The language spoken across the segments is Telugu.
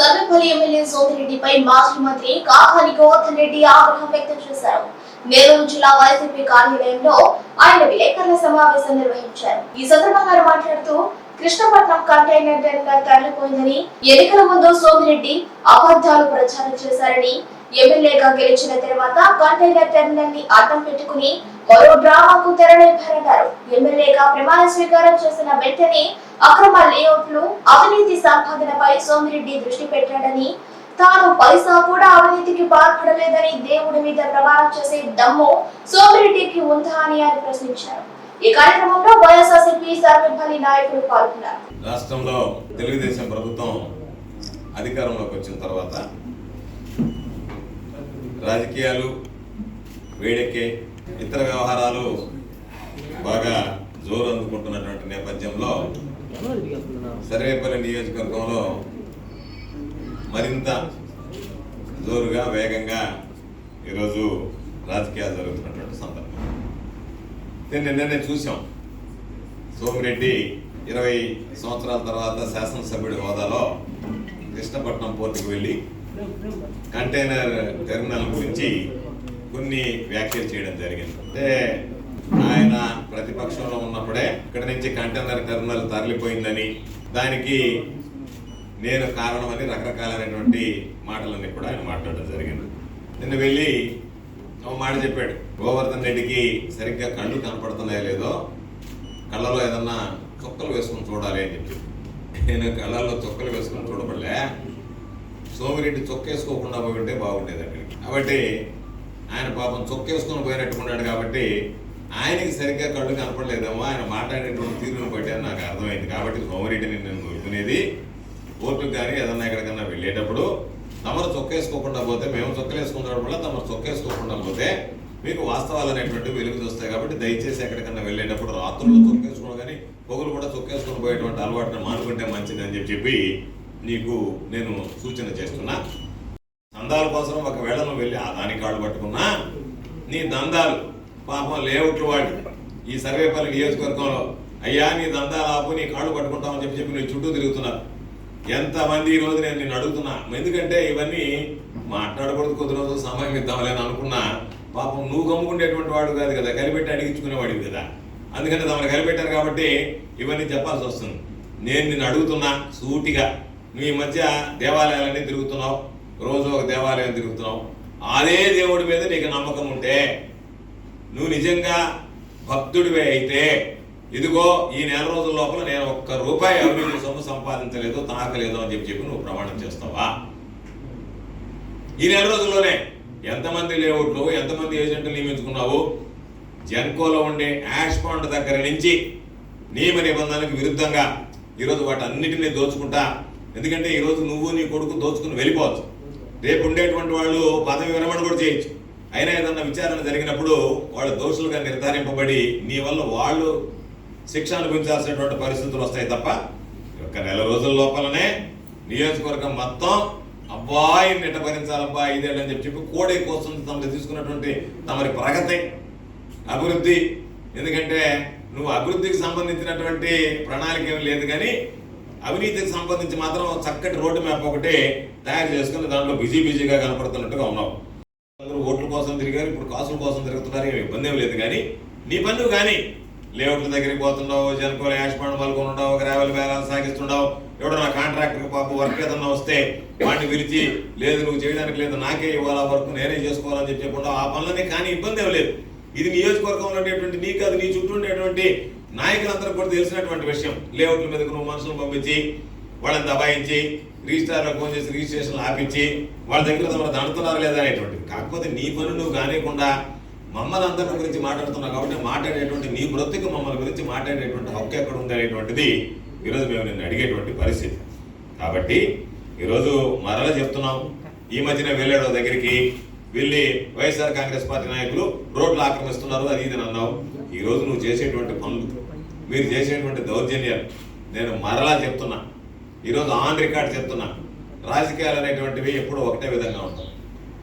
సర్వేపల్లి ఎమ్మెల్యే సోమిరెడ్డిపై మాజీ మంత్రి కాకాని గోవర్ధన్ రెడ్డి ఆగ్రహం వ్యక్తం చేశారు. నెల్లూరు జిల్లా వైసీపీ కార్యాలయంలో ఆయన విలేకరుల సమావేశం నిర్వహించారు. ఈ సందర్భంగా మాట్లాడుతూ కృష్ణపట్నం కంటైనర్ టెండర్ తరలిపోయిందని ఎన్నికల ముందు సోమిరెడ్డి అబద్ధాలు ప్రచారం చేశారని ఎమ్మెల్యేగా గెలిచిన తర్వాత కంటైనర్ టెర్మినల్ని అర్థం పెట్టుకుని మరో డ్రామాకు తెరలేపారన్నారు. ఎమ్మెల్యేగా ప్రమాణ స్వీకారం చేసిన వెంటనే అక్రమ లేఅవుట్లు అవినీతి సంపాదనపై సోమిరెడ్డి దృష్టి పెట్టాడని తాను పైసా కూడా అవినీతికి పాల్పడలేదని దేవుడి మీద ప్రమాణం చేసే దమ్ము సోమిరెడ్డికి ఉందా అని ఆయన ప్రశ్నించారు. ఈ కార్యక్రమంలో వైఎస్ఆర్సీపీ సర్వేపల్లి నాయకులు పాల్గొన్నారు. రాష్ట్రంలో తెలుగుదేశం ప్రభుత్వం అధికారంలోకి వచ్చిన తర్వాత రాజకీయాలు వేడెక్కే ఇతర వ్యవహారాలు బాగా జోరు అందుకుంటున్నటువంటి నేపథ్యంలో సర్వేపల్లి నియోజకవర్గంలో మరింత జోరుగా వేగంగా ఈరోజు రాజకీయాలు జరుగుతున్నటువంటి సందర్భం. దీన్ని నిన్ననే చూసాం సోమిరెడ్డి ఇరవై సంవత్సరాల తర్వాత శాసనసభ్యుడి హోదాలో కృష్ణపట్నం పోర్టుకు వెళ్ళి కంటైనర్ టెర్మినల్ గురించి కొన్ని వ్యాఖ్యలు చేయడం జరిగింది. అంటే ఆయన ప్రతిపక్షంలో ఉన్నప్పుడే ఇక్కడ నుంచి కంటైనర్ టెర్మినల్ తరలిపోయిందని దానికి నేను కారణమని రకరకాలైనటువంటి మాటలన్నీ కూడా ఆయన మాట్లాడడం జరిగింది. నిన్న వెళ్ళి ఒక మాట చెప్పాడు. గోవర్ధన్ రెడ్డికి సరిగ్గా కళ్ళు కనపడుతున్నాయో లేదో కళ్ళలో ఏదన్నా చుక్కలు వేసుకొని చూడాలి అని చెప్పి. నేను కళ్ళల్లో చుక్కలు వేసుకొని చూడబడలే. సోమిరెడ్డి చొక్కేసుకోకుండా పోయి ఉంటే బాగుండేది అక్కడికి కాబట్టి ఆయన పాపం చొక్కేసుకొని పోయినట్టుకున్నాడు కాబట్టి ఆయనకి సరిగ్గా కళ్ళు కనపడలేదేమో ఆయన మాట్లాడేటువంటి తీరును బట్టి అని నాకు అర్థమైంది. కాబట్టి సోమిరెడ్డిని నేను కోరుకునేది కోర్టుకు కానీ ఏదన్నా ఎక్కడికన్నా వెళ్ళేటప్పుడు తమరు చొక్కేసుకోకుండా పోతే మేము చొక్కలేసుకున్నప్పుడు వల్ల తమరు చొక్కేసుకోకుండా పోతే మీకు వాస్తవాలు అనేటువంటి వెలుగు చూస్తాయి కాబట్టి దయచేసి ఎక్కడికన్నా వెళ్ళేటప్పుడు రాత్రులు చొక్కేసుకోవడం కానీ పొగులు కూడా చొక్కేసుకొని పోయేటువంటి అలవాటును మానుకుంటే మంచిది అని చెప్పి చెప్పి నీకు నేను సూచన చేస్తున్నా. దందాల కోసం ఒకవేళ నువ్వు వెళ్ళి ఆ దాని కాళ్ళు పట్టుకున్నా నీ దందాలు పాపం లేఅవుట్లు వాడి ఈ సర్వేపల్లి నియోజకవర్గంలో అయ్యా నీ దందాలు ఆపు నీ కాళ్ళు పట్టుకుంటామని చెప్పి చెప్పి నీ చుట్టూ తిరుగుతున్నారు. ఎంతమంది ఈ రోజు నేను నిన్ను అడుగుతున్నా? ఎందుకంటే ఇవన్నీ మాట్లాడకూడదు కొద్ది రోజులు సమయం ఇద్దామని అనుకున్నా. పాపం నువ్వు కమ్ముకునేటువంటి వాడు కాదు కదా కలిపెట్టి అడిగించుకునేవాడివి కదా. అందుకని తమను కలిపెట్టారు కాబట్టి ఇవన్నీ చెప్పాల్సి వస్తుంది. నేను నిన్ను అడుగుతున్నా సూటిగా. నువ్వు ఈ మధ్య దేవాలయాలన్నీ తిరుగుతున్నావు. రోజు ఒక దేవాలయం తిరుగుతున్నావు. అదే దేవుడి మీద నీకు నమ్మకం ఉంటే నువ్వు నిజంగా భక్తుడివే అయితే ఇదిగో ఈ నెల రోజుల లోపల నేను ఒక్క రూపాయి అభివృద్ధి సొమ్ము సంపాదించలేదు తాకలేదు అని చెప్పి చెప్పి నువ్వు ప్రమాణం చేస్తావా? ఈ నెల రోజుల్లోనే ఎంతమంది లేఅవుట్లు ఎంతమంది ఏజెంట్లు నియమించుకున్నావు? జెన్కోలో ఉండే యాష్ పాండ్ దగ్గర నుంచి నియమ నిబంధనలకు విరుద్ధంగా ఈరోజు వాటి అన్నింటినీ దోచుకుంటా ఎందుకంటే ఈరోజు నువ్వు నీ కొడుకు దోచుకుని వెళ్ళిపోవచ్చు. రేపు ఉండేటువంటి వాళ్ళు పదవి విరమణ కూడా చేయొచ్చు. అయినా ఏదన్నా విచారణ జరిగినప్పుడు వాళ్ళు దోషులుగా నిర్ధారింపబడి నీ వల్ల వాళ్ళు శిక్ష అనుభవించాల్సినటువంటి పరిస్థితులు వస్తాయి తప్ప ఒక నెల రోజుల లోపలనే నియోజకవర్గం మొత్తం అబ్బాయి నిట భరించాలబ్బా ఇదేళ్ళని చెప్పి చెప్పి కోడే కోసం తమరు తీసుకున్నటువంటి తమరి ప్రగతి అభివృద్ధి. ఎందుకంటే నువ్వు అభివృద్ధికి సంబంధించినటువంటి ప్రణాళిక ఏమి లేదు కానీ అవినీతికి సంబంధించి మాత్రం చక్కటి రోడ్డు మ్యాప్ ఒకటి తయారు చేసుకుని దాంట్లో బిజీ బిజీగా కనపడుతున్నట్టుగా ఉన్నాం అందరూ ఓట్ల కోసం తిరిగారు ఇప్పుడు కాసుల కోసం తిరుగుతున్నారు ఏమి ఇబ్బంది ఏమి లేదు కానీ నీ పనులు కానీ లేఅవుట్ల దగ్గరికి పోతుండవు జనకోలు యాష్ యాష్మాన్ పాల్గొనుండవు గ్రావెల్ వేలాలు సాగిస్తుండవు. ఎవడో నా కాంట్రాక్టర్ పాప వర్క్ ఏదన్నా వస్తే వాడిని పిలిచి లేదు నువ్వు చేయడానికి లేదు నాకే ఇవ్వాలా వర్క్ నేనే చేసుకోవాలని చెప్పి చెప్పకుండా ఆ పనులనే కానీ ఇబ్బంది ఏమి లేదు. ఇది నియోజకవర్గంలో ఉండేటువంటి నీకు అది నీ చుట్టూ ఉండేటువంటి నాయకులందరూ కూడా తెలిసినటువంటి విషయం లేఅవుట్ల మీదకు నువ్వు మనుషులను పంపించి వాళ్ళని దబాయించి రిజిస్టార్లో ఫోన్ చేసి రిజిస్ట్రేషన్ ఆపించి వాళ్ళ దగ్గర తమరు దండుతున్నారు లేదా అనేటువంటిది. కాకపోతే నీ పని నువ్వు కానివ్వకుండా మమ్మల్ని అందరి గురించి మాట్లాడుతున్నావు కాబట్టి మాట్లాడేటువంటి నీ బ్రతుకు మమ్మల్ని గురించి మాట్లాడేటువంటి హక్కు ఎక్కడ ఉంది అనేటువంటిది ఈరోజు మేము నిన్ను అడిగేటువంటి పరిస్థితి. కాబట్టి ఈరోజు మరల చెప్తున్నాం ఈ మధ్యన వెళ్ళాడు దగ్గరికి. వెళ్ళి వైఎస్ఆర్ కాంగ్రెస్ పార్టీ నాయకులు రోడ్లు ఆక్రమిస్తున్నారు అది ఇది అన్నావు. ఈ రోజు నువ్వు చేసేటువంటి పనులు మీరు చేసేటువంటి దౌర్జన్యాలు నేను మరలా చెప్తున్నా. ఈరోజు ఆన్ రికార్డ్ చెప్తున్నా. రాజకీయాలు అనేటువంటివి ఎప్పుడూ ఒకటే విధంగా ఉంటాం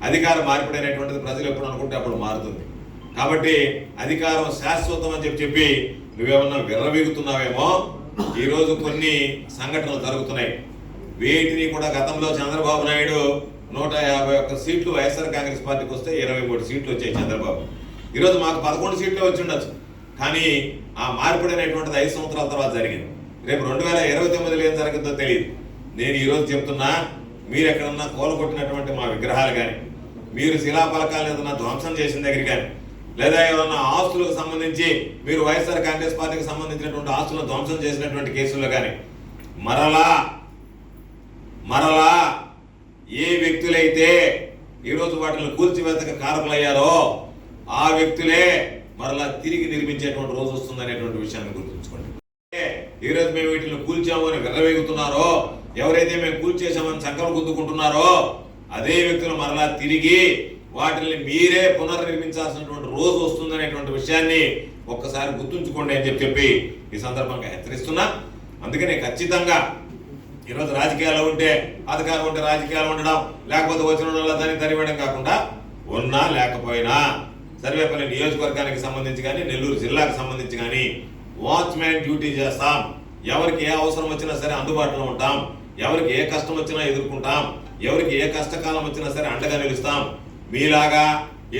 అధికారం మార్పిడి అనేటువంటిది ప్రజలు ఎప్పుడు అనుకుంటే అప్పుడు మారుతుంది. కాబట్టి అధికారం శాశ్వతం అని చెప్పి చెప్పి నువ్వేమన్నా విర్రవీగుతున్నావేమో? ఈరోజు కొన్ని సంఘటనలు జరుగుతున్నాయి. వీటిని కూడా గతంలో చంద్రబాబు నాయుడు నూట యాభై ఒక్క సీట్లు వైఎస్ఆర్ కాంగ్రెస్ పార్టీకి వస్తే ఇరవై మూడు సీట్లు వచ్చాయి చంద్రబాబు. ఈరోజు మాకు పదకొండు సీట్లు వచ్చి ఉండొచ్చు. కానీ ఆ మార్పిడి అనేటువంటిది ఐదు సంవత్సరాల తర్వాత జరిగింది. రేపు రెండు వేల ఇరవై తొమ్మిదిలో ఏం జరుగుతుందో తెలియదు. నేను ఈరోజు చెప్తున్నా మీరు ఎక్కడన్నా కోలగొట్టినటువంటి మా విగ్రహాలు కానీ మీరు శిలాఫలకాలు ఏదన్నా ధ్వంసం చేసిన దగ్గర కానీ లేదా ఏమన్నా ఆస్తులకు సంబంధించి మీరు వైఎస్ఆర్ కాంగ్రెస్ పార్టీకి సంబంధించినటువంటి ఆస్తులను ధ్వంసం చేసినటువంటి కేసుల్లో కానీ మరలా మరలా ఏ వ్యక్తులైతే ఈరోజు వాటిని కూల్చివేతకు కారకులయ్యారో ఆ వ్యక్తులే మరలా తిరిగి నిర్మించేటువంటి రోజు వస్తుందనేటువంటి విషయాన్ని గుర్తుంచుకోండి. ఈ రోజు మేము వీటిని కూల్చాము అని వెర్రవేగుతున్నారో ఎవరైతే మేము కూల్చేసామని సంకల్పం గుద్దుకుంటున్నారో అదే వ్యక్తులు మరలా తిరిగి వాటిని మీరే పునర్నిర్మించాల్సినటువంటి రోజు వస్తుందనేటువంటి విషయాన్ని ఒక్కసారి గుర్తుంచుకోండి అని చెప్పి చెప్పి ఈ సందర్భంగా హెచ్చరిస్తున్నా. అందుకనే ఖచ్చితంగా ఈరోజు రాజకీయాల్లో ఉంటే అధికారం ఉంటే రాజకీయాలు ఉండడం లేకపోతే వచ్చిన వాళ్ళ దాన్ని తరివేయడం కాకుండా ఉన్నా లేకపోయినా సర్వేపల్లి నియోజకవర్గానికి సంబంధించి కానీ నెల్లూరు జిల్లాకు సంబంధించి కానీ వాచ్మ్యాన్ డ్యూటీ చేస్తాం. ఎవరికి ఏ అవసరం వచ్చినా సరే అందుబాటులో ఉంటాం. ఎవరికి ఏ కష్టం వచ్చినా ఎదుర్కొంటాం. ఎవరికి ఏ కష్టకాలం వచ్చినా సరే అండగా నిలుస్తాం. మీలాగా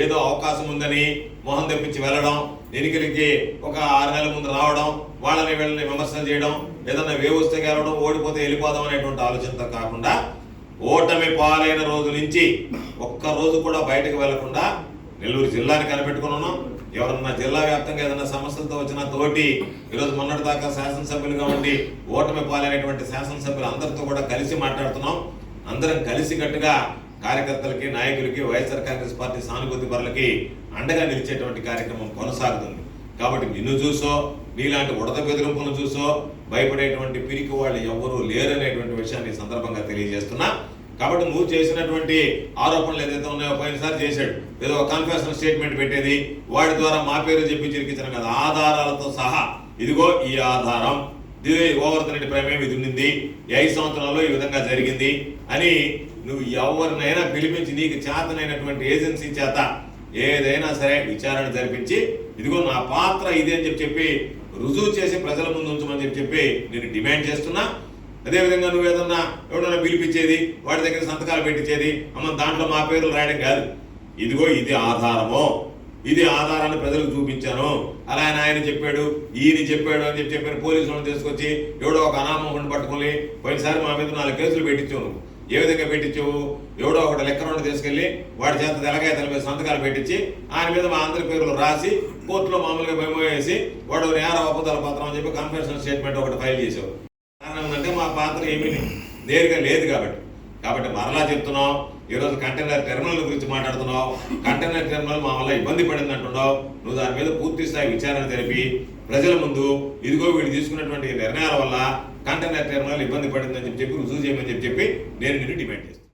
ఏదో అవకాశం ఉందని మొహం తెప్పించి వెళ్ళడం ఎన్నికలకి ఒక ఆరు నెలల ముందు రావడం వాళ్ళని వీళ్ళని విమర్శలు చేయడం ఏదన్నా వేవొస్తే గెలవడం ఓడిపోతే వెళ్ళిపోదాం అనేటువంటి ఆలోచనతో కాకుండా ఓటమి పాలైన రోజు నుంచి ఒక్క రోజు కూడా బయటకు వెళ్ళకుండా నెల్లూరు జిల్లాని కనిపెట్టుకున్నాను. ఎవరన్నా జిల్లా వ్యాప్తంగా ఏదైనా సమస్యలతో వచ్చిన తోటి ఈరోజు మొన్నటి దాకా శాసనసభ్యులుగా ఉండి ఓటమి పాలైనటువంటి శాసనసభ్యులు అందరితో కూడా కలిసి మాట్లాడుతున్నాం. అందరం కలిసి కట్టుగా కార్యకర్తలకి నాయకులకి వైఎస్ఆర్ కాంగ్రెస్ పార్టీ సానుభూతి పరులకి అండగా నిలిచేటువంటి కార్యక్రమం కొనసాగుతుంది. కాబట్టి నిన్ను చూసో నీలాంటి ఉడత బెదిరింపులను చూసో భయపడేటువంటి పిరికి వాళ్ళు ఎవ్వరూ లేరనేటువంటి విషయాన్ని సందర్భంగా తెలియజేస్తున్నా. కాబట్టి నువ్వు చేసినటువంటి ఆరోపణలు ఏదైతే ఉన్నాయో పోయినసారి చేశాడు. ఏదో ఒక కన్ఫెషన్ స్టేట్మెంట్ పెట్టేది. వాడి ద్వారా మా పేరు చెప్పి చిరికించడం కదా. ఆధారాలతో సహా. ఇదిగో ఈ ఆధారం. ఇది గోవర్ధన్ రెడ్డి ప్రమేయం ఇది ఉండింది ఐదు సంవత్సరాల్లో ఈ విధంగా జరిగింది అని నువ్వు ఎవరినైనా పిలిపించి నీకు చేతనైనటువంటి ఏజెన్సీ చేత ఏదైనా సరే విచారణ జరిపించి ఇదిగో నా పాత్ర ఇది అని చెప్పి చెప్పి రుజువు చేసి ప్రజల ముందు ఉంచమని చెప్పి చెప్పి నేను డిమాండ్ చేస్తున్నా. అదేవిధంగా నువ్వు ఏదన్నా ఎవడన్నా పిలిపించేది వాడి దగ్గర సంతకాలు పెట్టించేది అమ్మ దాంట్లో మా పేర్లు రాయడం కాదు. ఇదిగో ఇది ఆధారము. ఇది ఆధారాన్ని ప్రజలకు చూపించాను. అలా ఆయన ఆయన చెప్పాడు ఈయన చెప్పాడు అని చెప్పి చెప్పిన పోలీసులను తీసుకొచ్చి ఎవడో ఒక అనామకుని పట్టుకొని పోయినసారి మా మీద నాలుగు కేసులు పెట్టించావు నువ్వు. ఏ విధంగా పెట్టించావు ఎవడో ఒకటి లెక్కనోడు రెండు తీసుకెళ్ళి వాడి చేత తెలగాయతల మీద సంతకాలు పెట్టించి ఆయన మీద మా అందరి పేర్లు రాసి కోర్టులో మామూలుగా మేము వేసి వాడు నేర అబద్ధాల పత్రం అని చెప్పి కన్ఫెషనల్ స్టేట్మెంట్ ఒకటి ఫైల్ చేసావు కారణం ఏంటంటే మా పాత్ర ఏమీ నేరుగా లేదు కాబట్టి. కాబట్టి మరలా చెప్తున్నాం ఈరోజు కంటైనర్ టెర్మినల్ గురించి మాట్లాడుతున్నావు. కంటైనర్ టెర్మినల్ మా వల్ల ఇబ్బంది పడింది అంటున్నావు. నువ్వు దాని మీద పూర్తి స్థాయి విచారణ జరిపి ప్రజల ముందు ఇదిగో వీడు తీసుకున్నటువంటి నిర్ణయాల వల్ల కంటైనర్ టెర్మినల్ ఇబ్బంది పడిందని చెప్పి రుజువు చేయమని చెప్పి చెప్పి నేను నిన్ను డిమాండ్ చేస్తాను